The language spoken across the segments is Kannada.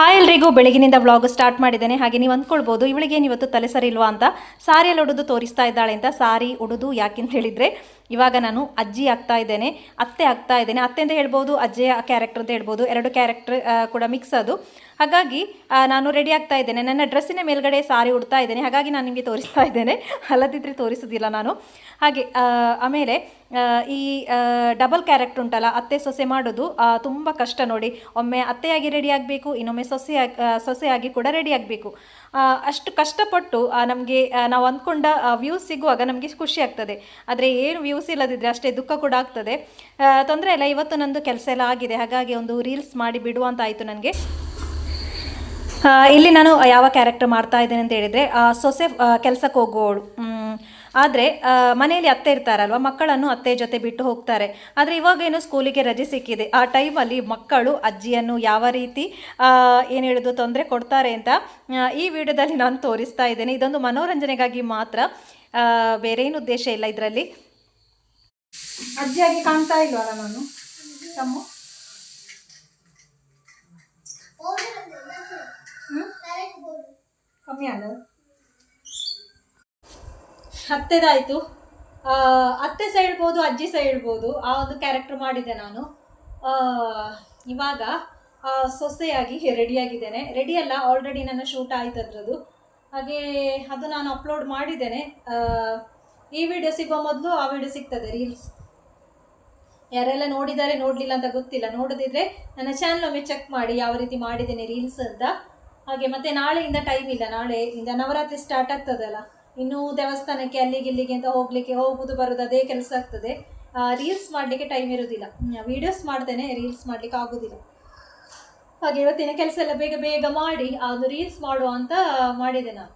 ಹಾಯ್ ಎಲ್ರಿಗೂ. ಬೆಳಗಿನಿಂದ ವ್ಲಾಗ್ ಸ್ಟಾರ್ಟ್ ಮಾಡಿದ್ದೇನೆ. ಹಾಗೆ ನೀವು ಅಂದ್ಕೊಳ್ಬೋದು ಇವಳಿಗೆ ಇವತ್ತು ತಲೆ ಸರಿ ಇಲ್ವಾ ಅಂತ. ಸಾರಿಯಲ್ಲಿ ಉಡೋದು ತೋರಿಸ್ತಾ ಇದ್ದಾಳೆ ಅಂತ. ಸಾರಿ ಉಡೋದು ಯಾಕೆಂತ ಹೇಳಿದರೆ ಇವಾಗ ನಾನು ಅಜ್ಜಿ ಆಗ್ತಾ ಇದ್ದೇನೆ, ಅತ್ತೆ ಆಗ್ತಾ ಇದ್ದೇನೆ. ಅತ್ತೆ ಅಂತ ಹೇಳ್ಬೋದು, ಅಜ್ಜಿಯ ಕ್ಯಾರೆಕ್ಟರ್ ಅಂತ ಹೇಳ್ಬೋದು, ಎರಡು ಕ್ಯಾರೆಕ್ಟರ್ ಕೂಡ ಮಿಕ್ಸ್ ಅದು. ಹಾಗಾಗಿ ನಾನು ರೆಡಿ ಆಗ್ತಾ ಇದ್ದೇನೆ. ನನ್ನ ಡ್ರೆಸ್ಸಿನ ಮೇಲ್ಗಡೆ ಸಾರಿ ಉಡ್ತಾ ಇದ್ದೇನೆ. ಹಾಗಾಗಿ ನಾನು ನಿಮಗೆ ತೋರಿಸ್ತಾ ಇದ್ದೇನೆ. ಅಲ್ಲದಿದ್ದರೆ ತೋರಿಸೋದಿಲ್ಲ ನಾನು. ಹಾಗೆ ಆಮೇಲೆ ಈ ಡಬಲ್ ಕ್ಯಾರೆಕ್ಟರ್ ಉಂಟಲ್ಲ, ಅತ್ತೆ ಸೊಸೆ ಮಾಡೋದು ತುಂಬ ಕಷ್ಟ ನೋಡಿ. ಒಮ್ಮೆ ಅತ್ತೆಯಾಗಿ ರೆಡಿ ಆಗಬೇಕು, ಇನ್ನೊಮ್ಮೆ ಸೊಸೆಯಾಗಿ ಸೊಸೆಯಾಗಿ ಕೂಡ ರೆಡಿ ಆಗಬೇಕು. ಅಷ್ಟು ಕಷ್ಟಪಟ್ಟು ನಮಗೆ ನಾವು ಅಂದ್ಕೊಂಡ ವ್ಯೂಸ್ ಸಿಗುವಾಗ ನಮಗೆ ಖುಷಿ ಆಗ್ತದೆ. ಆದರೆ ಏನು ವ್ಯೂಸ್ ಇಲ್ಲದಿದ್ದರೆ ಅಷ್ಟೇ ದುಃಖ ಕೂಡ ಆಗ್ತದೆ. ತೊಂದರೆ ಇಲ್ಲ, ಇವತ್ತು ನಂದು ಕೆಲಸ ಎಲ್ಲ ಆಗಿದೆ, ಹಾಗಾಗಿ ಒಂದು ರೀಲ್ಸ್ ಮಾಡಿ ಬಿಡುವಂತ ಆಯಿತು ನನಗೆ. ಇಲ್ಲಿ ನಾನು ಯಾವ ಕ್ಯಾರೆಕ್ಟರ್ ಮಾಡ್ತಾ ಇದ್ದೇನೆ ಅಂತ ಹೇಳಿದರೆ ಸೊಸೆ ಕೆಲಸಕ್ಕೆ ಹೋಗುವವಳು ಆದರೆ ಮನೆಯಲ್ಲಿ ಅತ್ತೆ ಇರ್ತಾರಲ್ವ, ಮಕ್ಕಳನ್ನು ಅತ್ತೆ ಜೊತೆ ಬಿಟ್ಟು ಹೋಗ್ತಾರೆ. ಆದರೆ ಇವಾಗೇನು ಸ್ಕೂಲಿಗೆ ರಜೆ ಸಿಕ್ಕಿದೆ. ಆ ಟೈಮಲ್ಲಿ ಮಕ್ಕಳು, ಅಜ್ಜಿಯನ್ನು ಯಾವ ರೀತಿ ಏನು ಹೇಳೋದು, ತೊಂದರೆ ಕೊಡ್ತಾರೆ ಅಂತ ಈ ವಿಡಿಯೋದಲ್ಲಿ ನಾನು ತೋರಿಸ್ತಾ ಇದ್ದೇನೆ. ಇದೊಂದು ಮನೋರಂಜನೆಗಾಗಿ ಮಾತ್ರ ಬೇರೇನು ಉದ್ದೇಶ ಇಲ್ಲ ಇದರಲ್ಲಿ. ಅಜ್ಜಿಯಾಗಿ ಕಾಣ್ತಾ ಇಲ್ವಲ್ಲ ನಾನು ತಮ್ಮ? ಕಮ್ಮಿ ಅಲ್ಲ. ಹತ್ತೆದಾಯಿತು. ಅತ್ತೆ ಸಹ ಹೇಳ್ಬೋದು ಅಜ್ಜಿ ಸಹ ಹೇಳ್ಬೋದು ಆ ಒಂದು ಕ್ಯಾರೆಕ್ಟರ್ ಮಾಡಿದೆ ನಾನು. ಇವಾಗ ಸೊಸೆಯಾಗಿ ರೆಡಿಯಾಗಿದ್ದೇನೆ ರೆಡಿ ಅಲ್ಲ ಆಲ್ರೆಡಿ ನನ್ನ ಶೂಟ್ ಆಯ್ತು ಅದರದ್ದು. ಹಾಗೆ, ಅದು ನಾನು ಅಪ್ಲೋಡ್ ಮಾಡಿದ್ದೇನೆ. ಈ ವಿಡಿಯೋ ಸಿಗೋ ಮೊದಲು ಆ ವಿಡಿಯೋ ಸಿಗ್ತದೆ ರೀಲ್ಸ್ ಯಾರೆಲ್ಲ ನೋಡಿದ್ದಾರೆ ನೋಡಲಿಲ್ಲ ಅಂತ ಗೊತ್ತಿಲ್ಲ. ನೋಡದಿದ್ರೆ ನನ್ನ ಚಾನಲ್ ಒಮ್ಮೆ ಚೆಕ್ ಮಾಡಿ ಯಾವ ರೀತಿ ಮಾಡಿದ್ದೇನೆ ರೀಲ್ಸ್ ಅಂತ. ಹಾಗೆ ಮತ್ತೆ ನಾಳೆಯಿಂದ ಟೈಮ್ ಇಲ್ಲ. ನಾಳೆಯಿಂದ ನವರಾತ್ರಿ ಸ್ಟಾರ್ಟ್ ಆಗ್ತದಲ್ಲ. ಇನ್ನು ದೇವಸ್ಥಾನಕ್ಕೆ ಅಲ್ಲಿಗೆ ಇಲ್ಲಿಗೆ ಅಂತ ಹೋಗ್ಲಿಕ್ಕೆ ಹೋಗುದು ಬರೋದು ಅದೇ ಕೆಲಸ ಆಗ್ತದೆ. ರೀಲ್ಸ್ ಮಾಡಲಿಕ್ಕೆ ಟೈಮ್ ಇರೋದಿಲ್ಲ. ವೀಡಿಯೋಸ್ ಮಾಡ್ತೇನೆ ರೀಲ್ಸ್ ಮಾಡ್ಲಿಕ್ಕೆ ಆಗೋದಿಲ್ಲ. ಹಾಗೆ ಇವತ್ತಿನ ಕೆಲಸ ಎಲ್ಲ ಬೇಗ ಬೇಗ ಮಾಡಿ ಅದು ರೀಲ್ಸ್ ಮಾಡುವ ಅಂತ ಮಾಡಿದೆ ನಾನು.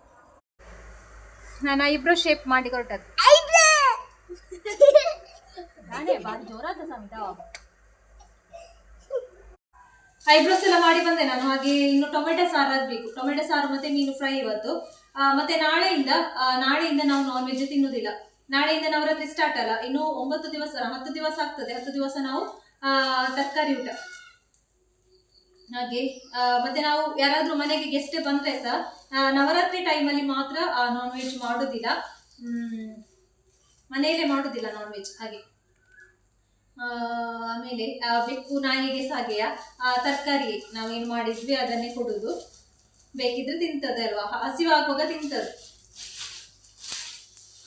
ನಾನು ಐಬ್ರೋ ಶೇಪ್ ಮಾಡಿ ನಾನೇ ಬಾರಿ ಐಬ್ರೋಸ್ ಎಲ್ಲ ಮಾಡಿ ಬಂದೆ ನಾನು ಹಾಗೆ ಇನ್ನು ಟೊಮೆಟೊ ಸಾರು ಆಗ್ಬೇಕು. ಟೊಮೆಟೊ ಸಾರು ಮತ್ತೆ ಮೀನು ಫ್ರೈ ಇವತ್ತು. ಮತ್ತೆ ನಾಳೆಯಿಂದ ನಾಳೆಯಿಂದ ನಾವು ನಾನ್ ವೆಜ್ ತಿನ್ನೋದಿಲ್ಲ. ನಾಳೆಯಿಂದ ನವರಾತ್ರಿ ಸ್ಟಾರ್ಟ್ ಅಲ್ಲ. ಇನ್ನು ಒಂಬತ್ತು ದಿವಸ ಹತ್ತು ದಿವಸ ಆಗ್ತದೆ. ಹತ್ತು ದಿವಸ ನಾವು ತರಕಾರಿ ಊಟ. ಹಾಗೆ ಮತ್ತೆ ನಾವು ಯಾರಾದ್ರೂ ಮನೆಗೆ ಗೆಸ್ಟ್ ಬಂದ್ರೆ ಸಹ ನವರಾತ್ರಿ ಟೈಮಲ್ಲಿ ಮಾತ್ರ ನಾನ್ ವೆಜ್ ಮಾಡೋದಿಲ್ಲ. ಹ್ಮ್, ಮನೆಯಲ್ಲೇ ಮಾಡೋದಿಲ್ಲ ನಾನ್ ವೆಜ್ ಹಾಗೆ. ಆಮೇಲೆ ಆ, ಬೆಕ್ಕು ನಾಯಿಗೆ ಸಾಗೆಯ ಹಾಗೆಯ ತರಕಾರಿ ನಾವೇನು ಮಾಡಿದ್ವಿ ಅದನ್ನೇ ಕೊಡುದು. ಬೇಕಿದ್ರೆ ತಿಂತದೆ ಅಲ್ವಾ? ಹಸಿವಾಗುವಾಗ ತಿಂತದೆ.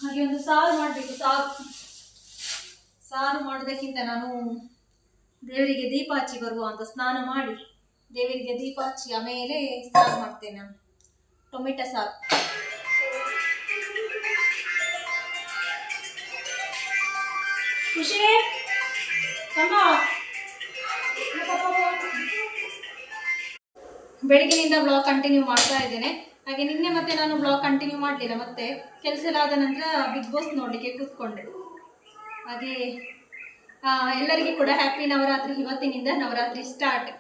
ಹಾಗೆ ಒಂದು ಸಾರು ಮಾಡಬೇಕು ಸಾರು. ಸಾರು ಮಾಡೋದಕ್ಕಿಂತ ನಾನು ದೇವರಿಗೆ ದೀಪ ಹಚ್ಚಿ ಬರುವ ಅಂತ ಸ್ನಾನ ಮಾಡಿ ದೇವರಿಗೆ ದೀಪ ಹಚ್ಚಿ ಆಮೇಲೆ ಸಾರು ಮಾಡ್ತೇನೆ ನಾನು. ಟೊಮೆಟೊ ಸಾರು. ಖುಷಿ? ಬೆಳಗಿನಿಂದ ಬ್ಲಾಗ್ ಕಂಟಿನ್ಯೂ ಮಾಡ್ತಾ ಇದ್ದೇನೆ. ಹಾಗೆ ನಿನ್ನೆ ಮತ್ತೆ ನಾನು ಬ್ಲಾಗ್ ಕಂಟಿನ್ಯೂ ಮಾಡಲಿಲ್ಲ, ಮತ್ತೆ ಕೆಲಸ ಎಲ್ಲ ಆದ ನಂತರ ಬಿಗ್ ಬಾಸ್ ನೋಡಲಿಕ್ಕೆ ಕೂತ್ಕೊಂಡೆ. ಹಾಗೆ ಎಲ್ಲರಿಗೂ ಕೂಡ ಹ್ಯಾಪಿ ನವರಾತ್ರಿ, ಇವತ್ತಿನಿಂದ ನವರಾತ್ರಿ ಸ್ಟಾರ್ಟ್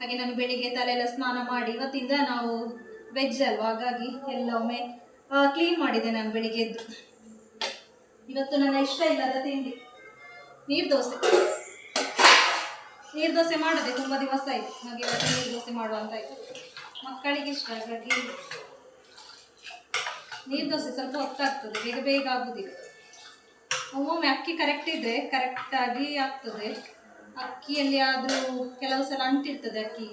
ಹಾಗೆ ನಾನು ಬೆಳಿಗ್ಗೆ ತಲೆಯೆಲ್ಲ ಸ್ನಾನ ಮಾಡಿ, ಇವತ್ತಿಂದ ನಾವು ವೆಜ್ ಅಲ್ವಾ? ಹಾಗಾಗಿ ಎಲ್ಲ ಒಮ್ಮೆ ಕ್ಲೀನ್ ಮಾಡಿದೆ ನಾನು ಬೆಳಿಗ್ಗೆ ಇವತ್ತು ನನ್ನ ಇಷ್ಟ ಇಲ್ಲದ ತಿಂಡಿ, ನೀರು ದೋಸೆ. ನೀರು ದೋಸೆ ಮಾಡದೆ ತುಂಬ ದಿವಸ ಆಯಿತು. ಹಾಗೆ ಇವತ್ತು ನೀರು ದೋಸೆ ಮಾಡುವ ಅಂತ ಆಯಿತು. ಮಕ್ಕಳಿಗೆ ಇಷ್ಟ, ಹಾಗಾಗಿ ನೀರು ದೋಸೆ ಸ್ವಲ್ಪ ಹೊತ್ತಾಗ್ತದೆ, ಬೇಗ ಬೇಗ ಆಗುದಿಲ್ಲ. ಒಮ್ಮೊಮ್ಮೆ ಅಕ್ಕಿ ಕರೆಕ್ಟ್ ಇದ್ರೆ ಕರೆಕ್ಟಾಗಿ ಆಗ್ತದೆ. ಅಕ್ಕಿಯಲ್ಲಿ ಆದರೂ ಕೆಲವು ಸಲ ಅಂಟಿರ್ತದೆ ಅಕ್ಕಿ.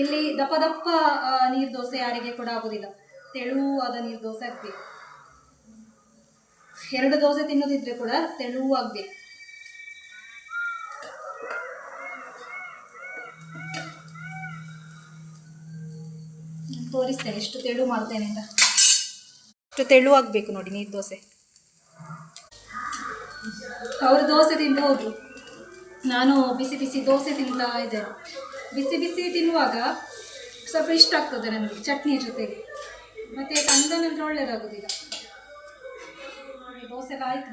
ಇಲ್ಲಿ ದಪ್ಪ ದಪ್ಪ ನೀರು ದೋಸೆ ಯಾರಿಗೆ ಕೂಡ ಆಗುದಿಲ್ಲ. ತೆಳುವಾದ ನೀರು ದೋಸೆ ಆಗ್ಬೇಕು. ಎರಡು ದೋಸೆ ತಿನ್ನೋದಿದ್ರೆ ಕೂಡ ತೆಳುವಾಗ್ಬೇಕು ತೋರಿಸ್ತೇನೆ, ಎಷ್ಟು ತೆಳು ಮಾಡ್ತೇನೆ ಅಂತ. ಎಷ್ಟು ತೆಳುವಾಗಬೇಕು ನೋಡಿ ನೀರು ದೋಸೆ. ಅವರು ದೋಸೆ ತಿಂದು ಹೋದ್ರು. ನಾನು ಬಿಸಿ ಬಿಸಿ ದೋಸೆ ತಿಂತಾ ಇದ್ದೇನೆ. ಬಿಸಿ ಬಿಸಿ ತಿನ್ನುವಾಗ ಸ್ವಲ್ಪ ಇಷ್ಟ ಆಗ್ತದೆ ನನಗೆ ಚಟ್ನಿ ಜೊತೆಗೆ. ಮತ್ತೆ ಕಂದ ನಂತರ ಒಳ್ಳೆಯದಾಗೋದಿಲ್ಲ ದೋಸೆ ಎಲ್ಲ ಆಯಿತು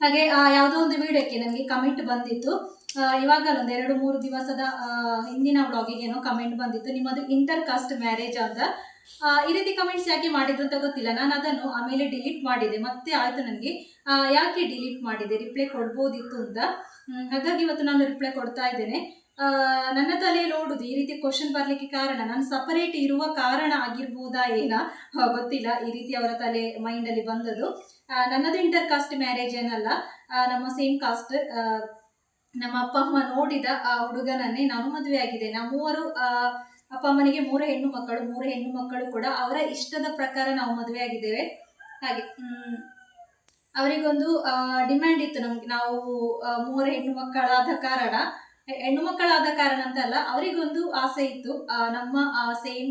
ಹಾಗೆ ಯಾವುದೋ ಒಂದು ವಿಡಿಯೋಕ್ಕೆ ನನಗೆ ಕಮೆಂಟ್ ಬಂದಿತ್ತು. ಆ, ಇವಾಗಲೂ ಒಂದು ಎರಡು ಮೂರು ದಿವಸದ ಹಿಂದಿನ ವ್ಲಾಗಿಗೆ ಏನೋ ಕಮೆಂಟ್ ಬಂದಿತ್ತು. ನಿಮ್ಮದು ಇಂಟರ್ ಕಾಸ್ಟ್ ಮ್ಯಾರೇಜ್ ಅಂತ ಈ ರೀತಿ ಕಮೆಂಟ್ಸ್ ಯಾಕೆ ಮಾಡಿದ್ರು ಅಂತ ಗೊತ್ತಿಲ್ಲ. ನಾನು ಅದನ್ನು ಆಮೇಲೆ ಡಿಲೀಟ್ ಮಾಡಿದೆ. ಮತ್ತೆ ಆಯ್ತು ನನಗೆ. ಯಾಕೆ ಡಿಲೀಟ್ ಮಾಡಿದೆ? ರಿಪ್ಲೈ ಕೊಡ್ಬೋದಿತ್ತು ಅಂತ. ಹಾಗಾಗಿ ಇವತ್ತು ನಾನು ರಿಪ್ಲೈ ಕೊಡ್ತಾ ಇದ್ದೇನೆ. ನನ್ನ ತಲೆಯಲ್ಲಿ ಓಡುದು. ಈ ರೀತಿ ಕ್ವಶನ್ ಬರಲಿಕ್ಕೆ ಕಾರಣ ನಾನು ಸಪರೇಟ್ ಇರುವ ಕಾರಣ ಆಗಿರ್ಬೋದಾ ಏನ ಗೊತ್ತಿಲ್ಲ. ಈ ರೀತಿ ಅವರ ತಲೆ ಮೈಂಡಲ್ಲಿ ಬಂದದ್ದು. ನನ್ನದು ಇಂಟರ್ ಕಾಸ್ಟ್ ಮ್ಯಾರೇಜ್ ಏನಲ್ಲ ನಮ್ಮ ಸೇಮ್ ಕಾಸ್ಟ್ ನಮ್ಮ ಅಪ್ಪ, ಅಮ್ಮ ನೋಡಿದ ಆ ಹುಡುಗನನ್ನೇ ನಾನು ಮದುವೆ ಆಗಿದೆ ನಾವು ಮೂವರು ಅಪ್ಪ ಅಮ್ಮನಿಗೆ ಮೂರು ಹೆಣ್ಣು ಮಕ್ಕಳು, ಮೂರು ಹೆಣ್ಣು ಮಕ್ಕಳು ಕೂಡ ಅವರ ಇಷ್ಟದ ಪ್ರಕಾರ ನಾವು ಮದುವೆ ಆಗಿದ್ದೇವೆ. ಹಾಗೆ ಅವರಿಗೊಂದು ಡಿಮ್ಯಾಂಡ್ ಇತ್ತು ನಮ್ಗೆ. ನಾವು ಮೂವರು ಹೆಣ್ಣು ಮಕ್ಕಳಾದ ಕಾರಣ, ಹೆಣ್ಣು ಮಕ್ಕಳಾದ ಕಾರಣ ಅಂತ ಅಲ್ಲ, ಅವರಿಗೊಂದು ಆಸೆ ಇತ್ತು. ನಮ್ಮ ಸೇಮ್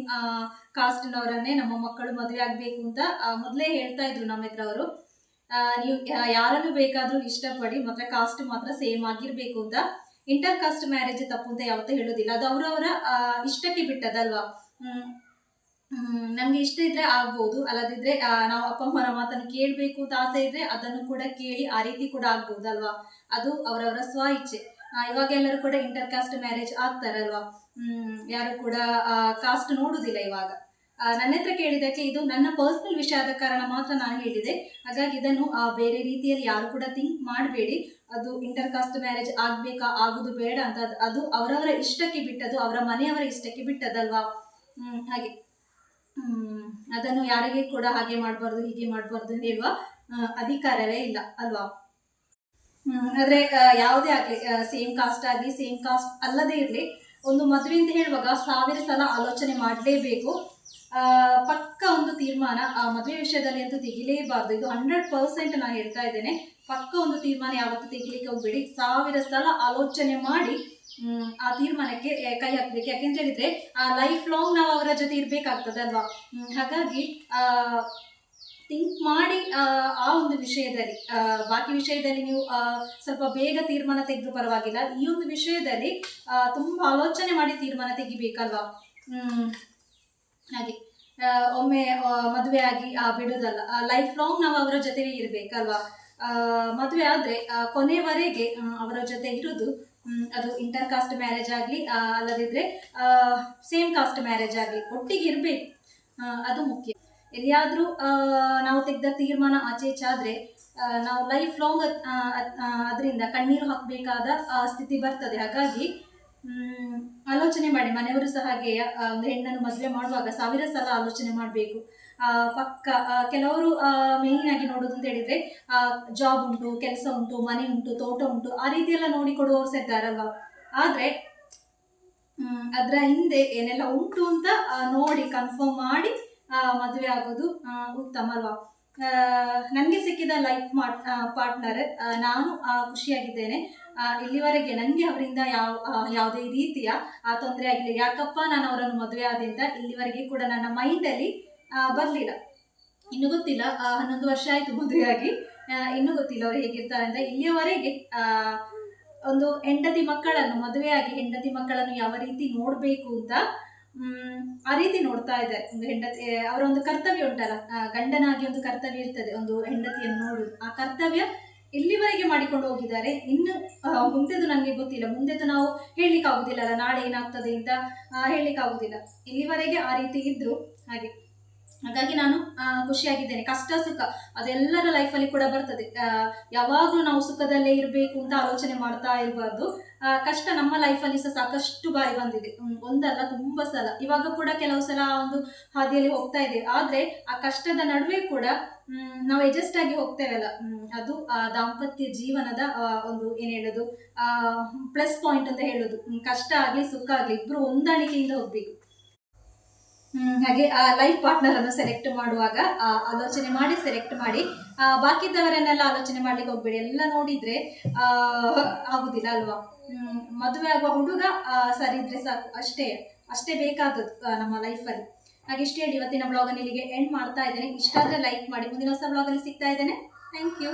ಕಾಸ್ಟ್ನವರನ್ನೇ ನಮ್ಮ ಮಕ್ಕಳು ಮದುವೆ ಆಗಬೇಕು ಅಂತ ಮೊದಲೇ ಹೇಳ್ತಾ ಇದ್ರು ನಮ್ಮ ಹತ್ರ ಅವರು ನೀವು ಯಾರನ್ನು ಬೇಕಾದರೂ ಇಷ್ಟಪಡಿ ಮಾತ್ರ ಕಾಸ್ಟ್ ಮಾತ್ರ ಸೇಮ್ ಆಗಿರ್ಬೇಕು ಅಂತ ಇಂಟರ್ ಕಾಸ್ಟ್ ಮ್ಯಾರೇಜ್ ತಪ್ಪು ಅಂತ ಯಾವತ್ತೂ ಹೇಳೋದಿಲ್ಲ. ಅದು ಅವರವರ ಇಷ್ಟಕ್ಕೆ ಬಿಟ್ಟದಲ್ವಾ ನಮ್ಗೆ ಇಷ್ಟ ಇದ್ರೆ ಆಗ್ಬೋದು. ಅಲ್ಲದಿದ್ರೆ ನಾವು ಅಪ್ಪ ಅಮ್ಮನ ಮಾತನ್ನು ಕೇಳಬೇಕು ಅಂತ ಆಸೆ ಇದ್ರೆ ಅದನ್ನು ಕೂಡ ಕೇಳಿ ಆ ರೀತಿ ಕೂಡ ಆಗ್ಬೋದಲ್ವಾ? ಅದು ಅವರವರ ಸ್ವ ಇಚ್ಛೆ. ಇವಾಗ ಎಲ್ಲರೂ ಕೂಡ ಇಂಟರ್ ಕಾಸ್ಟ್ ಮ್ಯಾರೇಜ್ ಆಗ್ತಾರಲ್ವಾ ಯಾರು ಕೂಡ ಕಾಸ್ಟ್ ನೋಡುದಿಲ್ಲ ಇವಾಗ. ನನ್ನ ಹತ್ರ ಕೇಳಿದಕ್ಕೆ ಇದು ನನ್ನ ಪರ್ಸನಲ್ ವಿಷಯ ಆದ ಕಾರಣ ಮಾತ್ರ ನಾನು ಹೇಳಿದೆ. ಹಾಗಾಗಿ ಇದನ್ನು ಬೇರೆ ರೀತಿಯಲ್ಲಿ ಯಾರು ಕೂಡ ಥಿಂಕ್ ಮಾಡಬೇಡಿ. ಅದು ಇಂಟರ್ ಕಾಸ್ಟ್ ಮ್ಯಾರೇಜ್ ಆಗ್ಬೇಕಾ, ಆಗೋದು ಬೇಡ ಅಂತ ಅದು- ಅವರವರ ಇಷ್ಟಕ್ಕೆ ಬಿಟ್ಟದ್ದು, ಅವರ ಮನೆಯವರ ಇಷ್ಟಕ್ಕೆ ಬಿಟ್ಟದಲ್ವಾ ಹಾಗೆ. ಅದನ್ನು ಯಾರಿಗೆ ಕೂಡ ಹಾಗೆ ಮಾಡಬಾರ್ದು, ಹೀಗೆ ಮಾಡಬಾರ್ದು ಹೇಳುವ ಅಧಿಕಾರವೇ ಇಲ್ಲ, ಅಲ್ವಾ? ಆದ್ರೆ ಯಾವುದೇ ಆಗಲಿ ಸೇಮ್ ಕಾಸ್ಟ್ ಆಗಲಿ ಸೇಮ್ ಕಾಸ್ಟ್ ಅಲ್ಲದೇ ಇರಲಿ, ಒಂದು ಮದುವೆ ಅಂತ ಹೇಳುವಾಗ ಸಾವಿರ ಸಲ ಆಲೋಚನೆ ಮಾಡಲೇಬೇಕು. ಪಕ್ಕ ಒಂದು ತೀರ್ಮಾನ ಆ ಮದುವೆ ವಿಷಯದಲ್ಲಿ ಅಂತೂ ತೆಗಿಲೇಬಾರ್ದು. ಇದು ಹಂಡ್ರೆಡ್ ಪರ್ಸೆಂಟ್ ನಾನು ಹೇಳ್ತಾ ಇದ್ದೇನೆ. ಪಕ್ಕ ಒಂದು ತೀರ್ಮಾನ ಯಾವತ್ತೂ ತೆಗಿಲಿಕ್ಕೆ ಹೋಗ್ಬೇಡಿ. ಸಾವಿರ ಸಲ ಆಲೋಚನೆ ಮಾಡಿ ಆ ತೀರ್ಮಾನಕ್ಕೆ ಕೈ ಹಾಕ್ಬೇಕು. ಯಾಕೆಂತ ಹೇಳಿದ್ರೆ ಲೈಫ್ ಲಾಂಗ್ ನಾವು ಅವರ ಜೊತೆ ಇರ್ಬೇಕಾಗ್ತದಲ್ವಾ? ಅಲ್ವಾ ಹಾಗಾಗಿ ಥಿಂಕ್ ಮಾಡಿ ಆ, ಆ ಒಂದು ವಿಷಯದಲ್ಲಿ ಆ, ಬಾಕಿ ವಿಷಯದಲ್ಲಿ ನೀವು ಆ, ಸ್ವಲ್ಪ ಬೇಗ ತೀರ್ಮಾನ ತೆಗೆದು ಪರವಾಗಿಲ್ಲ. ಈ ಒಂದು ವಿಷಯದಲ್ಲಿ ತುಂಬ ಆಲೋಚನೆ ಮಾಡಿ ತೀರ್ಮಾನ ತೆಗಿಬೇಕಲ್ವಾ? ಹಾಗೆ ಒಮ್ಮೆ ಮದುವೆ ಆಗಿ ಬಿಡೋದಲ್ಲ. ಲೈಫ್ ಲಾಂಗ್ ನಾವು ಅವರ ಜೊತೆಗೆ ಇರಬೇಕಲ್ವಾ? ಮದುವೆ ಆದ್ರೆ ಕೊನೆವರೆಗೆ ಅವರ ಜೊತೆ ಇರೋದು ಅದು ಇಂಟರ್ ಕಾಸ್ಟ್ ಮ್ಯಾರೇಜ್ ಆಗಲಿ ಅಲ್ಲದಿದ್ರೆ ಸೇಮ್ ಕಾಸ್ಟ್ ಮ್ಯಾರೇಜ್ ಆಗಲಿ ಒಟ್ಟಿಗೆ ಇರಬೇಕು. ಅದು ಮುಖ್ಯ. ಎಲ್ಲಿಯಾದರೂ ನಾವು ತೆಗೆದ ತೀರ್ಮಾನ ಆಚೆ ಈಚೆ ಆದ್ರೆ ಆ, ನಾವು ಲೈಫ್ ಲಾಂಗ್ ಅದರಿಂದ ಕಣ್ಣೀರು ಹಾಕಬೇಕಾದ ಸ್ಥಿತಿ ಬರ್ತದೆ. ಹಾಗಾಗಿ ಆಲೋಚನೆ ಮಾಡಿ. ಮನೆಯವರು ಸಹ ಹಾಗೆ ಒಂದು ಹೆಣ್ಣನ್ನು ಮದುವೆ ಮಾಡುವಾಗ ಸಾವಿರ ಸಲ ಆಲೋಚನೆ ಮಾಡಬೇಕು. ಪಕ್ಕ ಕೆಲವರು ಮೇಯ್ನ್ ಆಗಿ ನೋಡೋದು ಅಂತ ಹೇಳಿದ್ರೆ ಜಾಬ್ ಉಂಟು ಕೆಲಸ ಉಂಟು ಮನೆ ಉಂಟು ತೋಟ ಉಂಟು ಆ ರೀತಿ ಎಲ್ಲ ನೋಡಿಕೊಡುವವರು ಸಹ ಆದ್ರೆ ಹ್ಮ್, ಅದ್ರ ಹಿಂದೆ ಏನೆಲ್ಲ ಉಂಟು ಅಂತ ನೋಡಿ ಕನ್ಫರ್ಮ್ ಮಾಡಿ ಮದುವೆ ಆಗೋದು ಉತ್ತಮ ಅಲ್ವಾ? ನನಗೆ ಸಿಕ್ಕಿದ ಲೈಫ್ ಪಾರ್ಟ್ನರ್ ನಾನು ಖುಷಿಯಾಗಿದ್ದೇನೆ. ಇಲ್ಲಿವರೆಗೆ ನನಗೆ ಅವರಿಂದ ಯಾವ ಯಾವುದೇ ರೀತಿಯ ತೊಂದರೆ ಆಗಿಲ್ಲ. ಯಾಕಪ್ಪ ನಾನು ಅವರನ್ನು ಮದುವೆ ಆದಿಂದ ಇಲ್ಲಿವರೆಗೆ ಕೂಡ ನನ್ನ ಮೈಂಡಲ್ಲಿ ಬರಲಿಲ್ಲ. ಇನ್ನು ಗೊತ್ತಿಲ್ಲ ಹನ್ನೊಂದು ವರ್ಷ ಆಯಿತು ಮದುವೆಯಾಗಿ. ಇನ್ನು ಗೊತ್ತಿಲ್ಲ ಅವರು ಹೇಗಿರ್ತಾರೆ ಅಂತ. ಇಲ್ಲಿಯವರೆಗೆ ಒಂದು ಹೆಂಡತಿ ಮಕ್ಕಳನ್ನು, ಮದುವೆಯಾಗಿ ಹೆಂಡತಿ ಮಕ್ಕಳನ್ನು ಯಾವ ರೀತಿ ನೋಡಬೇಕು ಅಂತ ಆ ರೀತಿ ನೋಡ್ತಾ ಇದ್ದಾರೆ. ಒಂದು ಹೆಂಡತಿ ಅವರ ಒಂದು ಕರ್ತವ್ಯ ಉಂಟಲ್ಲ ಗಂಡನಾಗಿ ಒಂದು ಕರ್ತವ್ಯ ಇರ್ತದೆ, ಒಂದು ಹೆಂಡತಿಯನ್ನು ನೋಡುದು ಆ ಕರ್ತವ್ಯ ಇಲ್ಲಿವರೆಗೆ ಮಾಡಿಕೊಂಡು ಹೋಗಿದ್ದಾರೆ. ಇನ್ನು ಮುಂದೆದು ನನಗೆ ಗೊತ್ತಿಲ್ಲ. ಮುಂದೆದು ನಾವು ಹೇಳಲಿಕ್ಕೆ ಆಗುದಿಲ್ಲ ಅಲ್ಲ, ನಾಳೆ ಏನಾಗ್ತದೆ ಅಂತ ಹೇಳಲಿಕ್ಕೆ ಆಗುದಿಲ್ಲ ಇಲ್ಲಿವರೆಗೆ ಆ ರೀತಿ ಇದ್ರು ಹಾಗೆ. ಹಾಗಾಗಿ ನಾನು ಖುಷಿಯಾಗಿದ್ದೇನೆ. ಕಷ್ಟ, ಸುಖ, ಅದೆಲ್ಲರ ಲೈಫಲ್ಲಿ ಕೂಡ ಬರ್ತದೆ. ಯಾವಾಗಲೂ ನಾವು ಸುಖದಲ್ಲೇ ಇರಬೇಕು ಅಂತ ಆಲೋಚನೆ ಮಾಡ್ತಾ ಇರಬಾರ್ದು. ಕಷ್ಟ ನಮ್ಮ ಲೈಫಲ್ಲಿ ಸಹ ಸಾಕಷ್ಟು ಬಾರಿ ಬಂದಿದೆ. ಒಂದಲ್ಲ, ತುಂಬ ಸಲ. ಇವಾಗ ಕೂಡ ಕೆಲವು ಸಲ ಒಂದು ಹಾದಿಯಲ್ಲಿ ಹೋಗ್ತಾ ಇದೆ. ಆದರೆ ಆ ಕಷ್ಟದ ನಡುವೆ ಕೂಡ ನಾವು ಅಡ್ಜಸ್ಟ್ ಆಗಿ ಹೋಗ್ತೇವಲ್ಲ. ಅದು ಆ ದಾಂಪತ್ಯ ಜೀವನದ ಒಂದು ಏನು ಹೇಳೋದು? ಪ್ಲಸ್ ಪಾಯಿಂಟ್ ಅಂತ ಹೇಳೋದು. ಕಷ್ಟ ಆಗಲಿ, ಸುಖ ಆಗಲಿ ಇಬ್ಬರು ಹೊಂದಾಣಿಕೆಯಿಂದ ಹೋಗ್ಬೇಕು. ಹ್ಮ್, ಆ ಲೈಫ್ ಪಾರ್ಟ್ನರ್ ಅನ್ನು ಸೆಲೆಕ್ಟ್ ಮಾಡುವಾಗ ಆಲೋಚನೆ ಮಾಡಿ ಸೆಲೆಕ್ಟ್ ಮಾಡಿ ಆ, ಬಾಕಿದ್ದವರನ್ನೆಲ್ಲ ಆಲೋಚನೆ ಮಾಡ್ಲಿಕ್ಕೆ ಹೋಗ್ಬೇಡಿ. ಎಲ್ಲ ನೋಡಿದ್ರೆ ಆ, ಆಗುದಿಲ್ಲ ಅಲ್ವಾ? ಮದುವೆ ಆಗುವ ಹುಡುಗ ಸರಿ ಇದ್ರೆ ಸಾಕು. ಅಷ್ಟೇ ಅಷ್ಟೇ ಬೇಕಾದದ್ದು ನಮ್ಮ ಲೈಫಲ್ಲಿ ಹಾಗೆ ಇಷ್ಟೇ ಹೇಳಿ ಇವತ್ತಿನ ಬ್ಲಾಗನ್ನು ಇಲ್ಲಿಗೆ ಎಂಡ್ ಮಾಡ್ತಾ ಇದ್ದೇನೆ. ಇಷ್ಟ ಆದರೆ ಲೈಕ್ ಮಾಡಿ. ಮುಂದಿನ ಹೊಸ ಬ್ಲಾಗಲ್ಲಿ ಸಿಗ್ತಾ ಇದ್ದೇನೆ. Thank you